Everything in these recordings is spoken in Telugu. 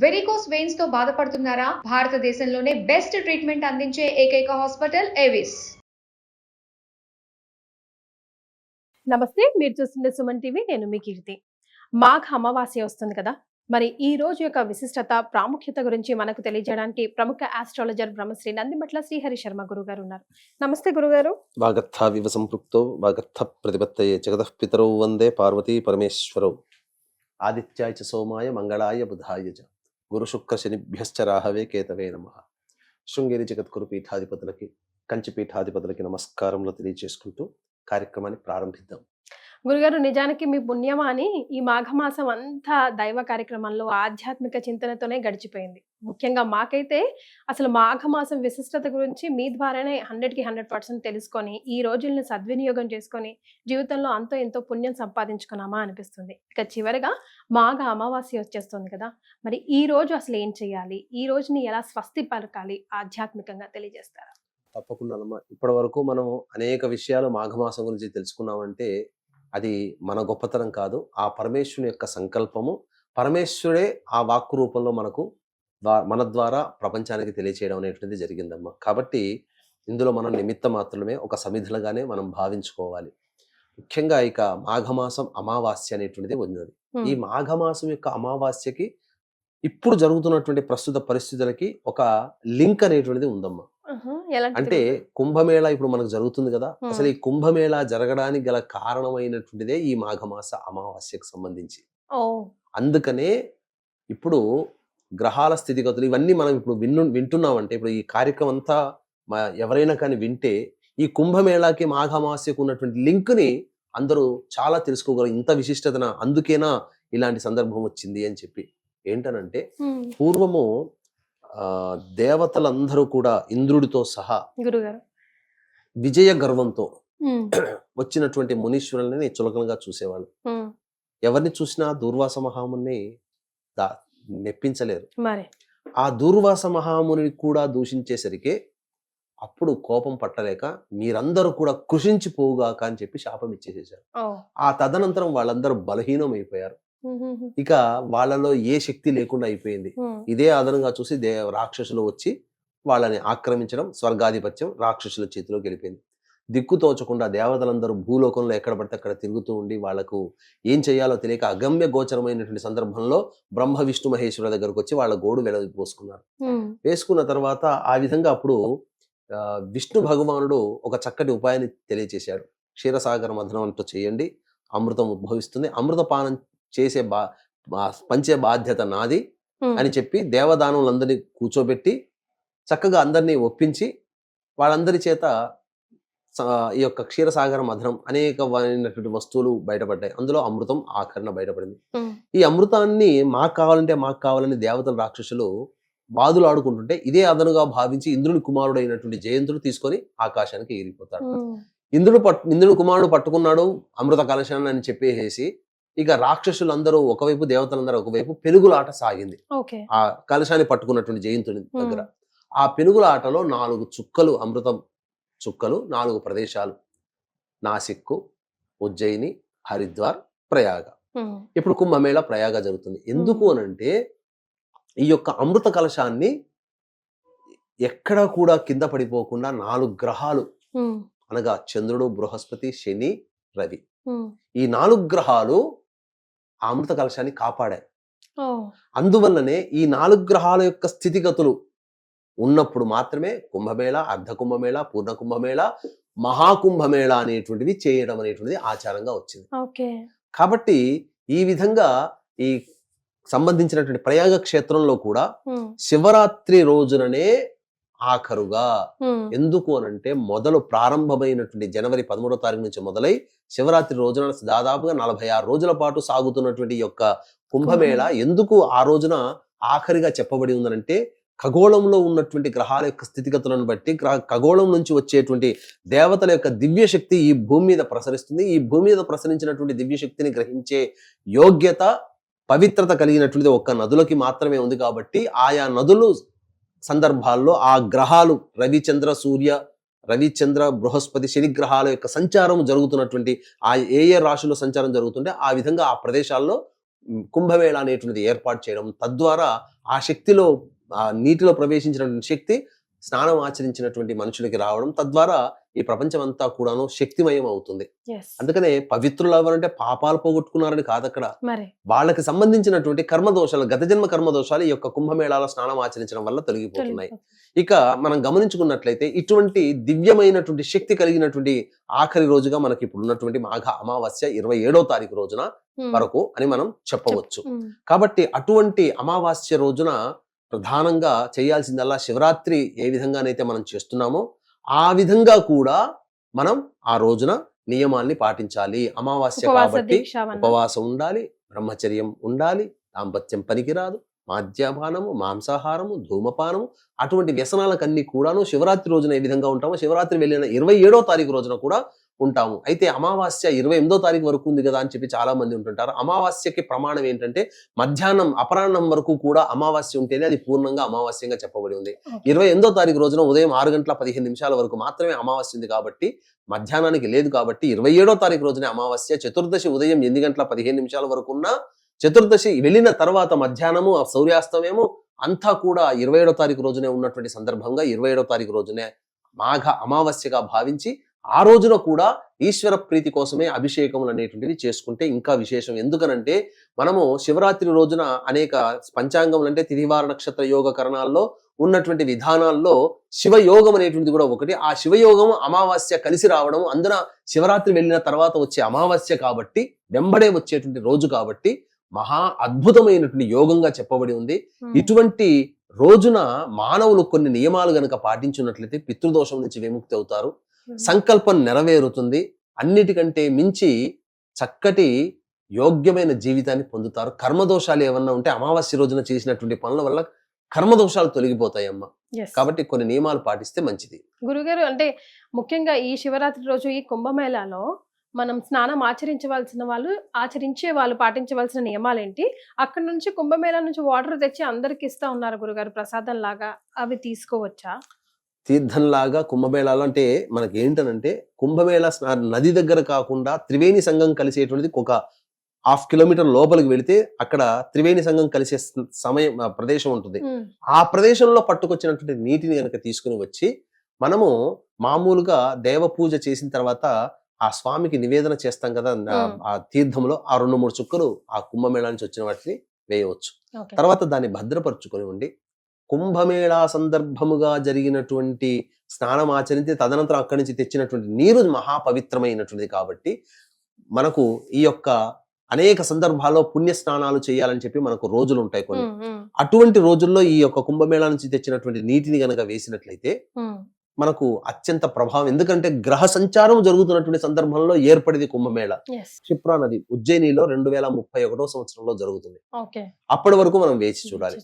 వెరికోస్ వెయిన్స్తో బాధపడుతున్నారా? భారతదేశంలోనే బెస్ట్ ట్రీట్మెంట్ అందించే ఏకైక హాస్పిటల్ ఏవిస్ నమస్తే మీరు చూస్తున్న సుమన్ టీవీ నేను మీ కీర్తి. మాఘ అమావాస్య వస్తుంది కదా? మరి ఈ రోజు యొక్క విశిష్టత ప్రాముఖ్యత గురించి మనకు తెలియజేయడానికి ప్రముఖ ఆస్ట్రాలజర్ బ్రహ్మశ్రీ నందిమట్ల శ్రీహరి శర్మ గురువు గారు ఉన్నారు. నమస్తే గురుగారు. వాగర్థావివ సంపృక్తో వాగర్థ ప్రతిపత్తయే జగతః పితరౌ వందే పార్వతీ పరమేశ్వరౌ. ఆదిత్యాయ చ సోమాయ మంగళాయ బుధాయ చ. గురు శుక్ర శనిభ్యశ్చ రాహవే కేతవే నమ. శృంగేరి జగద్గురు పీఠాధిపతులకి కంచి పీఠాధిపతులకి నమస్కారంలో తెలియజేసుకుంటూ కార్యక్రమాన్ని ప్రారంభిద్దాం. గురుగారు నిజానికి మీ పుణ్యమా అని ఈ మాఘమాసం అంతా దైవ కార్యక్రమంలో ఆధ్యాత్మిక చింతనతోనే గడిచిపోయింది. ముఖ్యంగా మాకైతే అసలు మాఘమాసం విశిష్టత గురించి మీ ద్వారానే హండ్రెడ్కి హండ్రెడ్ పర్సెంట్ తెలుసుకొని ఈ రోజుల్ని సద్వినియోగం చేసుకొని జీవితంలో అంతో ఎంతో పుణ్యం సంపాదించుకున్నామా అనిపిస్తుంది. ఇక చివరిగా మాఘ అమావాస్య వచ్చేస్తుంది కదా! మరి ఈ రోజు అసలు ఏం చేయాలి? ఈ రోజుని ఎలా స్వస్తి పలకాలి ఆధ్యాత్మికంగా తెలియజేస్తారా? తప్పకుండా అమ్మా. ఇప్పటి వరకు మనం అనేక విషయాలు మాఘమాసం గురించి తెలుసుకున్నామంటే అది మన గొప్పతనం కాదు. ఆ పరమేశ్వరుని యొక్క సంకల్పము పరమేశ్వరుడే ఆ వాక్కు రూపంలో మనకు మన ద్వారా ప్రపంచానికి తెలియచేయడం అనేటువంటిది జరిగిందమ్మా. కాబట్టి ఇందులో మనం నిమిత్త మాత్రమే ఒక సమిధులుగానే మనం భావించుకోవాలి. ముఖ్యంగా ఇక మాఘమాసం అమావాస్య అనేటువంటిది ఉన్నది. ఈ మాఘమాసం యొక్క అమావాస్యకి ఇప్పుడు జరుగుతున్నటువంటి ప్రస్తుత పరిస్థితులకి ఒక లింక్ అనేటువంటిది ఉందమ్మా. అంటే కుంభమేళ ఇప్పుడు మనకు జరుగుతుంది కదా. అసలు ఈ కుంభమేళ జరగడానికి గల కారణమైనటువంటిదే ఈ మాఘమాస అమావాస్యకు సంబంధించి. అందుకనే ఇప్పుడు గ్రహాల స్థితిగతులు ఇవన్నీ మనం ఇప్పుడు విన్ను వింటున్నామంటే ఇప్పుడు ఈ కార్యక్రమం అంతా ఎవరైనా కానీ వింటే ఈ కుంభమేళాకి మాఘమాస్యకు ఉన్నటువంటి లింక్ని అందరూ చాలా తెలుసుకోగలరు. ఇంత విశిష్టతన అందుకేనా ఇలాంటి సందర్భం వచ్చింది అని చెప్పి. ఏంటనంటే పూర్వము దేవతలందరూ కూడా ఇంద్రుడితో సహా గురుగారు. విజయ గర్వంతో వచ్చినటువంటి మునీశ్వరులని చులకనగా చూసేవాళ్ళు. ఎవరిని చూసినా దూర్వాస మహాముని దా మెప్పించలేరు ఆ దూర్వాస మహాముని కూడా దూషించేసరికి అప్పుడు కోపం పట్టలేక మీరందరూ కూడా కృషించిపోవుగాక అని చెప్పి శాపం ఇచ్చేసేసారు ఆ తదనంతరం వాళ్ళందరూ బలహీనం అయిపోయారు ఇక వాళ్ళలో ఏ శక్తి లేకుండా అయిపోయింది. ఇదే ఆధారంగా చూసి దే రాక్షసులు వచ్చి వాళ్ళని ఆక్రమించడం స్వర్గాధిపత్యం రాక్షసుల చేతిలోకి వెళ్ళిపోయింది. దిక్కు తోచకుండా దేవతలందరూ భూలోకంలో ఎక్కడ పడితే అక్కడ తిరుగుతూ ఉండి వాళ్ళకు ఏం చేయాలో తెలియక అగమ్య గోచరమైనటువంటి సందర్భంలో బ్రహ్మ విష్ణు మహేశ్వరుల దగ్గరకు వచ్చి వాళ్ళ గోడు వెల పోసుకున్నారు. వేసుకున్న తర్వాత ఆ విధంగా అప్పుడు విష్ణు భగవానుడు ఒక చక్కటి ఉపాయాన్ని తెలియచేశాడు. క్షీరసాగర మధనం అంటూ చేయండి అమృతం ఉద్భవిస్తుంది. అమృత పానం చేసే బా పంచే బాధ్యత నాది అని చెప్పి దేవదానులందరినీ కూర్చోబెట్టి చక్కగా అందరినీ ఒప్పించి వాళ్ళందరి చేత ఈ యొక్క క్షీరసాగర మధనం అనేకమైనటువంటి వస్తువులు బయటపడ్డాయి. అందులో అమృతం ఆకరణ బయటపడింది. ఈ అమృతాన్ని మాకు కావాలంటే మాకు కావాలని దేవతల రాక్షసులు బాధలు ఆడుకుంటుంటే ఇదే అదనుగా భావించి ఇంద్రుని కుమారుడు అయినటువంటి జయంతుడు తీసుకొని ఆకాశానికి ఎగిరిపోతాడు. ఇంద్రుడు పట్టు ఇంద్రుని కుమారుడు పట్టుకున్నాడు అమృత కలశాన్ని అని చెప్పేసి ఇక రాక్షసులందరూ ఒకవైపు దేవతలందరూ ఒకవైపు పెనుగులాట సాగింది. ఆ కలశాన్ని పట్టుకున్నటువంటి జయంతుని దగ్గర. ఆ పెనుగుల ఆటలో నాలుగు చుక్కలు అమృతం చుక్కలు నాలుగు ప్రదేశాలు. నాసిక్కు ఉజ్జయిని హరిద్వార్ ప్రయాగ. ఇప్పుడు కుంభమేళ ప్రయాగ జరుగుతుంది. ఎందుకు. అనంటే ఈ యొక్క అమృత కలశాన్ని ఎక్కడా కూడా కింద పడిపోకుండా నాలుగు గ్రహాలు అనగా చంద్రుడు బృహస్పతి శని రవి. ఈ నాలుగు గ్రహాలు ఆ అమృత కలశాన్ని కాపాడాయి. అందువల్లనే ఈ నాలుగు గ్రహాల యొక్క స్థితిగతులు ఉన్నప్పుడు మాత్రమే కుంభమేళ అర్ధ కుంభమేళ పూర్ణ కుంభమేళ మహాకుంభమేళ అనేటువంటివి చేయడం అనేటువంటిది ఆచారంగా వచ్చింది. కాబట్టి ఈ విధంగా ఈ సంబంధించినటువంటి ప్రయాగ క్షేత్రంలో కూడా శివరాత్రి రోజుననే ఆఖరుగా ఎందుకు అనంటే మొదలు ప్రారంభమైనటువంటి జనవరి పదమూడో తారీఖు నుంచి మొదలై శివరాత్రి రోజున దాదాపుగా నలభై ఆరు రోజుల పాటు సాగుతున్నటువంటి యొక్క కుంభమేళ ఎందుకు ఆ రోజున ఆఖరిగా చెప్పబడి ఉందనంటే ఖగోళంలో ఉన్నటువంటి గ్రహాల యొక్క స్థితిగతులను బట్టి గ్రహ ఖగోళం నుంచి వచ్చేటువంటి దేవతల యొక్క దివ్య శక్తి ఈ భూమి మీద ప్రసరిస్తుంది. ఈ భూమి మీద ప్రసరించినటువంటి దివ్య శక్తిని గ్రహించే యోగ్యత పవిత్రత కలిగినటువంటిది ఒక్క నదులకి మాత్రమే ఉంది కాబట్టి ఆయా నదులు సందర్భాల్లో ఆ గ్రహాలు రవిచంద్ర సూర్య రవిచంద్ర బృహస్పతి శని గ్రహాల యొక్క సంచారం జరుగుతున్నటువంటి ఆ ఏ ఏ రాశుల్లో సంచారం జరుగుతుంటే ఆ విధంగా ఆ ప్రదేశాల్లో కుంభమేళ అనేటువంటిది ఏర్పాటు చేయడం తద్వారా ఆ శక్తిలో ఆ నీటిలో ప్రవేశించినటువంటి శక్తి స్నానం ఆచరించినటువంటి మనుషులకి రావడం తద్వారా ఈ ప్రపంచం అంతా కూడాను శక్తిమయం అవుతుంది. అందుకనే పవిత్రులు ఎవరంటే పాపాలు పోగొట్టుకున్నారని కాదు అక్కడ వాళ్ళకి సంబంధించినటువంటి కర్మదోషాలు గత జన్మ కర్మదోషాలు ఈ యొక్క కుంభమేళాలో స్నానం ఆచరించడం వల్ల తొలగిపోతున్నాయి. ఇక మనం గమనించుకున్నట్లయితే ఇటువంటి దివ్యమైనటువంటి శక్తి కలిగినటువంటి ఆఖరి రోజుగా మనకి ఇప్పుడు ఉన్నటువంటి మాఘ అమావాస్య ఇరవై ఏడో తారీఖు రోజున వరకు అని మనం చెప్పవచ్చు. కాబట్టి అటువంటి అమావాస్య రోజున ప్రధానంగా చేయాల్సిందల్లా శివరాత్రి ఏ విధంగానైతే మనం చేస్తున్నామో ఆ విధంగా కూడా మనం ఆ రోజున నియమాల్ని పాటించాలి అమావాస్య కాబట్టి. ఉపవాసం ఉండాలి బ్రహ్మచర్యం ఉండాలి దాంపత్యం పనికిరాదు మాద్యపానము మాంసాహారము ధూమపానము అటువంటి వ్యసనాలకన్నీ కూడాను శివరాత్రి రోజున ఏ విధంగా ఉంటామో శివరాత్రి వెళ్ళిన ఇరవై ఏడో తారీఖు రోజున కూడా ఉంటాము. అయితే అమావాస్య ఇరవై ఎనిమిదో తారీఖు వరకు ఉంది కదా అని చెప్పి చాలా మంది ఉంటుంటారు. అమావాస్యకి ప్రమాణం ఏంటంటే మధ్యాహ్నం అపరాహ్నం వరకు కూడా అమావాస్య ఉంటేనే అది పూర్ణంగా అమావాస్యంగా చెప్పబడి ఉంది. ఇరవై ఎనిమిదో తారీఖు రోజున ఉదయం ఆరు గంటల పదిహేను నిమిషాల వరకు మాత్రమే అమావాస్య ఉంది కాబట్టి మధ్యాహ్నానికి లేదు కాబట్టి ఇరవై ఏడో తారీఖు రోజున అమావాస్య చతుర్దశి ఉదయం ఎనిమిది గంటల పదిహేను నిమిషాల వరకు ఉన్న చతుర్దశి వెళ్ళిన తర్వాత మధ్యాహ్నము ఆ సూర్యాస్తమయము అంతా కూడా ఇరవై ఏడో తారీఖు రోజునే ఉన్నటువంటి సందర్భంగా ఇరవై ఏడో తారీఖు రోజునే మాఘ అమావాస్యగా భావించి ఆ రోజున కూడా ఈశ్వర ప్రీతి కోసమే అభిషేకములు అనేటువంటివి చేసుకుంటే ఇంకా విశేషం. ఎందుకనంటే మనము శివరాత్రి రోజున అనేక పంచాంగములు అంటే తిరివార నక్షత్ర యోగ కరణాల్లో ఉన్నటువంటి విధానాల్లో శివయోగం అనేటువంటిది కూడా ఒకటి. ఆ శివయోగం అమావాస్య కలిసి రావడం అందున శివరాత్రి వెళ్ళిన తర్వాత వచ్చే అమావాస్య కాబట్టి వెంబడే వచ్చేటువంటి రోజు కాబట్టి మహా అద్భుతమైనటువంటి యోగంగా చెప్పబడి ఉంది. ఇటువంటి రోజున మానవులు కొన్ని నియమాలు గనక పాటించున్నట్లయితే పితృదోషం నుంచి విముక్తి అవుతారు. సంకల్పం నెరవేరుతుంది. అన్నిటికంటే మించి చక్కటి యోగ్యమైన జీవితాన్ని పొందుతారు. కర్మదోషాలు ఏమన్నా ఉంటే అమావాస్య రోజున చేసినటువంటి పనుల వల్ల కర్మదోషాలు తొలగిపోతాయి అమ్మ yes. కాబట్టి కొన్ని నియమాలు పాటిస్తే మంచిది. గురుగారు అంటే ముఖ్యంగా ఈ శివరాత్రి రోజు ఈ కుంభమేళాలో మనం స్నానం ఆచరించవలసిన వాళ్ళు ఆచరించే వాళ్ళు పాటించవలసిన నియమాలు ఏంటి అక్కడ నుంచి కుంభమేళా నుంచి వాటర్ తెచ్చి అందరికి ఇస్తా ఉన్నారు గురుగారు ప్రసాదం లాగా అవి తీసుకోవచ్చా? తీర్థంలాగా కుంభమేళాలు అంటే మనకి ఏంటనంటే కుంభమేళా స్నా- నది దగ్గర కాకుండా త్రివేణి సంఘం కలిసేటువంటిది ఒక హాఫ్ కిలోమీటర్ లోపలికి వెళితే అక్కడ త్రివేణి సంఘం కలిసే సమయం ప్రదేశం ఉంటుంది. ఆ ప్రదేశంలో పట్టుకొచ్చినటువంటి నీటిని కనుక తీసుకుని వచ్చి మనము మామూలుగా దేవ పూజ చేసిన తర్వాత ఆ స్వామికి నివేదన చేస్తాం కదా ఆ- తీర్థంలో ఆ రెండు మూడు చుక్కలు ఆ కుంభమేళా నుంచి వచ్చిన వాటిని వేయవచ్చు. తర్వాత దాన్ని భద్రపరుచుకొని ఉండి కుంభమేళా సందర్భముగా జరిగినటువంటి స్నానం ఆచరించి తదనంతరం అక్కడి నుంచి తెచ్చినటువంటి నీరు మహాపవిత్రమైనటువంటిది కాబట్టి మనకు ఈ యొక్క అనేక సందర్భాల్లో పుణ్య స్నానాలు చేయాలని చెప్పి మనకు రోజులు ఉంటాయి కొన్ని. అటువంటి రోజుల్లో ఈ యొక్క కుంభమేళా నుంచి తెచ్చినటువంటి నీటిని గనక వేసినట్లయితే మనకు అత్యంత ప్రభావం. ఎందుకంటే గ్రహ సంచారం జరుగుతున్నటువంటి సందర్భంలో ఏర్పడింది కుంభమేళ. క్షిప్రా నది ఉజ్జయినిలో రెండు వేల ముప్పై ఒకటో సంవత్సరంలో జరుగుతుంది. అప్పటి వరకు మనం వేచి చూడాలి.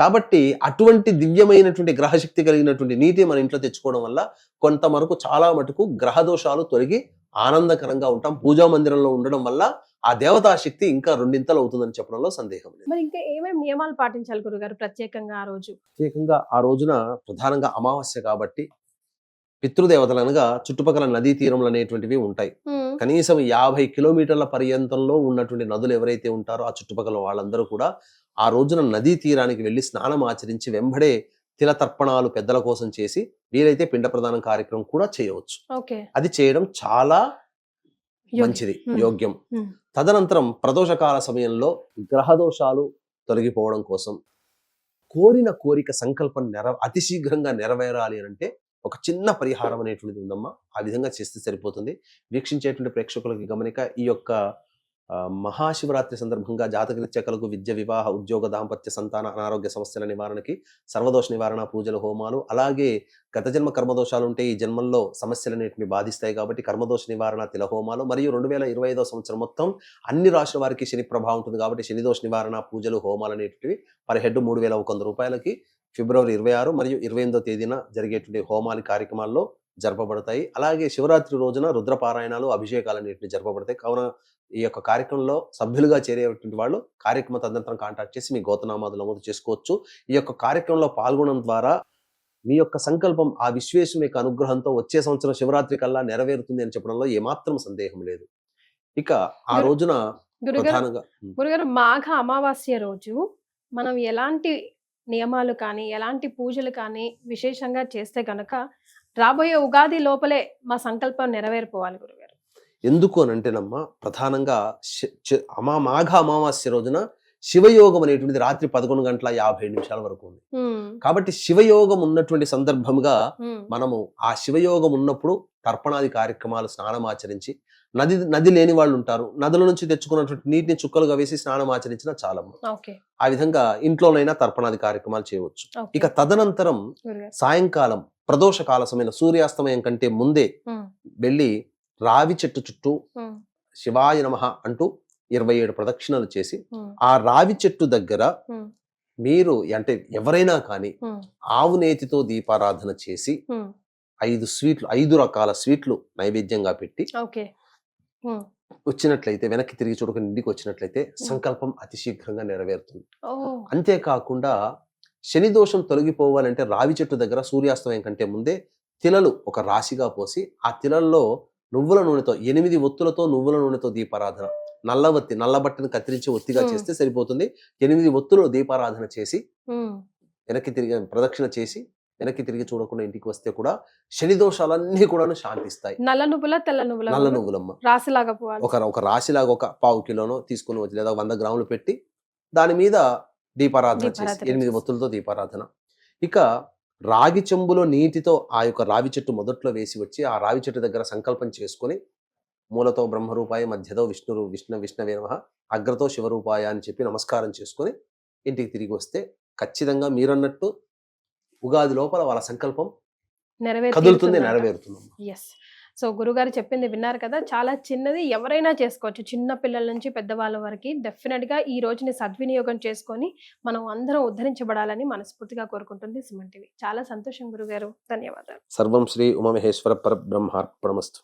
కాబట్టి అటువంటి దివ్యమైనటువంటి గ్రహశక్తి కలిగినటువంటి నీటి మన ఇంట్లో తెచ్చుకోవడం వల్ల కొంత వరకు చాలా మటుకు గ్రహ దోషాలు తొలగి ఆనందకరంగా ఉంటాం. పూజా మందిరంలో ఉండడం వల్ల ఆ దేవతా శక్తి ఇంకా రెండింతలు అవుతుందని చెప్పడంలో సందేహం లేదు. మరి ఇంకా ఏమేమి నియమాలు పాటించాలి గురుగారు ప్రత్యేకంగా ఆ రోజు? ప్రత్యేకంగా ఆ రోజున ప్రధానంగా అమావాస్య కాబట్టి పితృదేవతలు అనగా చుట్టుపక్కల నదీ తీరములు అనేటువంటివి ఉంటాయి. కనీసం యాభై కిలోమీటర్ల పర్యంతంలో ఉన్నటువంటి నదులు ఎవరైతే ఉంటారో ఆ చుట్టుపక్కల వాళ్ళందరూ కూడా ఆ రోజున నదీ తీరానికి వెళ్ళి స్నానం ఆచరించి వెంబడే తిల తర్పణాలు పెద్దల కోసం చేసి వీలైతే పిండ ప్రదానం కార్యక్రమం కూడా చేయవచ్చు. అది చేయడం చాలా. మంచిది యోగ్యం. తదనంతరం ప్రదోషకాల సమయంలో గ్రహదోషాలు తొలగిపోవడం కోసం కోరిన కోరిక సంకల్పం నెర అతి శీఘ్రంగా నెరవేరాలి అని అంటే ఒక చిన్న పరిహారం అనేటువంటిది ఉందమ్మా. ఆ విధంగా చేస్తే సరిపోతుంది. వీక్షించేటువంటి ప్రేక్షకులకి గమనిక ఈ యొక్క మహాశివరాత్రి సందర్భంగా జాతక కలుగు విద్య వివాహ ఉద్యోగ దాంపత్య సంతాన అనారోగ్య సమస్యల నివారణకి సర్వదోష నివారణ పూజలు హోమాలు అలాగే గత జన్మ కర్మదోషాలు ఉంటే ఈ జన్మల్లో సమస్యలు అనేటివి బాధిస్తాయి కాబట్టి కర్మదోష నివారణ తిల హోమాలు మరియు రెండు వేల ఇరవై ఐదో సంవత్సరం మొత్తం అన్ని రాష్ట్రాల వారికి శని ప్రభావం ఉంటుంది కాబట్టి శనిదోష నివారణ పూజలు హోమాలు అనేటివి పర్ హెడ్ మూడు వేల ఒక వంద రూపాయలకి ఫిబ్రవరి ఇరవై ఆరు మరియు ఇరవై ఎనిమిదో తేదీన జరిగేటువంటి హోమాలి కార్యక్రమాల్లో జరపబడతాయి. అలాగే శివరాత్రి రోజున రుద్రపారాయణాలు అభిషేకాలు అనేటివి జరపబడతాయి. కావున ఈ యొక్క కార్యక్రమంలో సభ్యులుగా చేరేటువంటి వాళ్ళు కార్యక్రమ తదనంతరం కాంటాక్ట్ చేసి మీ గోతనామాదులు నమోదు చేసుకోవచ్చు. ఈ యొక్క కార్యక్రమంలో పాల్గొనడం ద్వారా మీ యొక్క సంకల్పం ఆ విశ్వేశ్వరం యొక్క అనుగ్రహంతో వచ్చే సంవత్సరం శివరాత్రి కల్లా నెరవేరుతుంది అని చెప్పడంలో ఏమాత్రం సందేహం లేదు. ఇక ఆ రోజున. గురుగారు మాఘ అమావాస్య రోజు మనం ఎలాంటి నియమాలు కానీ ఎలాంటి పూజలు కానీ విశేషంగా చేస్తే గనక రాబోయే ఉగాది లోపలే మా సంకల్పం నెరవేరిపోవాలి గురుగారు. ఎందుకు అని అంటేనమ్మా ప్రధానంగా అమా మాఘ అమావాస్య రోజున శివయోగం అనేటువంటిది రాత్రి పదకొండు గంటల యాభై నిమిషాల వరకు ఉంది. కాబట్టి శివయోగం ఉన్నటువంటి సందర్భంగా ఉమ్, మనము ఆ శివయోగం ఉన్నప్పుడు తర్పణాది కార్యక్రమాలు స్నానం ఆచరించి నది నది లేని వాళ్ళు ఉంటారు. నదుల నుంచి తెచ్చుకున్నటువంటి నీటిని చుక్కలుగా వేసి స్నానం ఆచరించిన చాలమ్మ ఆ విధంగా ఇంట్లోనైనా తర్పణాది కార్యక్రమాలు చేయవచ్చు. ఇక తదనంతరం సాయంకాలం ప్రదోష కాలసమైన సూర్యాస్తమయం కంటే ముందే వెళ్ళి రావి చెట్టు చుట్టూ శివాయ నమః అంటూ ఇరవై ఏడు ప్రదక్షిణలు చేసి ఆ రావి చెట్టు దగ్గర మీరు అంటే ఎవరైనా కానీ ఆవు నేతితో దీపారాధన చేసి ఐదు స్వీట్లు ఐదు రకాల స్వీట్లు నైవేద్యంగా పెట్టి వచ్చినట్లయితే వెనక్కి తిరిగి చూడకుండా ఇంటికి వచ్చినట్లయితే సంకల్పం అతి శీఘ్రంగా నెరవేరుతుంది అంతేకాకుండా శని దోషం తొలగిపోవాలంటే రావి చెట్టు దగ్గర సూర్యాస్తమయం కంటే ముందే తిలలు ఒక రాశిగా పోసి ఆ తిలల్లో నువ్వుల నూనెతో ఎనిమిది ఒత్తులతో నువ్వుల నూనెతో దీపారాధన. నల్లవత్తి నల్ల బట్టను కత్తిరించి ఒత్తిగా. చేస్తే సరిపోతుంది. ఎనిమిది ఒత్తులు దీపారాధన చేసి వెనక్కి తిరిగి ప్రదక్షిణ చేసి వెనక్కి తిరిగి చూడకుండా ఇంటికి వస్తే కూడా శని దోషాలన్నీ కూడా శాంతిస్తాయి. నల్ల నువ్వుల తెల్ల నువ్వుల నల్ల నువ్వులమ్మ. రాశిలాగా ఒక ఒక రాశిలాగా ఒక పావు కిలోనో తీసుకుని వచ్చి లేదా వంద గ్రాములు పెట్టి దాని మీద దీపారాధన చేసి ఎనిమిది చేసి. ఒత్తులతో దీపారాధన. ఇక రాగి చెంబులో నీటితో ఆ యొక్క రావి చెట్టు మొదట్లో వేసి వచ్చి ఆ రావి చెట్టు దగ్గర సంకల్పం చేసుకొని మూలతో బ్రహ్మరూపాయ మధ్యతో విష్ణు విష్ణు విష్ణవే నమః అగ్రతో శివరూపాయ అని చెప్పి నమస్కారం చేసుకొని ఇంటికి తిరిగి వస్తే ఖచ్చితంగా మీరన్నట్టు ఉగాది లోపల వాళ్ళ సంకల్పం కదులుతుంది నెరవేరుతుంది. సో గురుగారు చెప్పింది విన్నారు కదా చాలా చిన్నది ఎవరైనా చేసుకోవచ్చు. చిన్న పిల్లల నుంచి పెద్దవాళ్ళ వరకు డెఫినెట్గా ఈ రోజుని సద్వినియోగం చేసుకొని మనం అందరం ఉద్ధరించబడాలని మనస్ఫూర్తిగా కోరుకుంటుంది సుమన్ టీవీ. చాలా సంతోషం గురుగారు. ధన్యవాదాలు. సర్వం శ్రీ ఉమమహేశ్వర పరబ్రహ్మార్పణమస్తు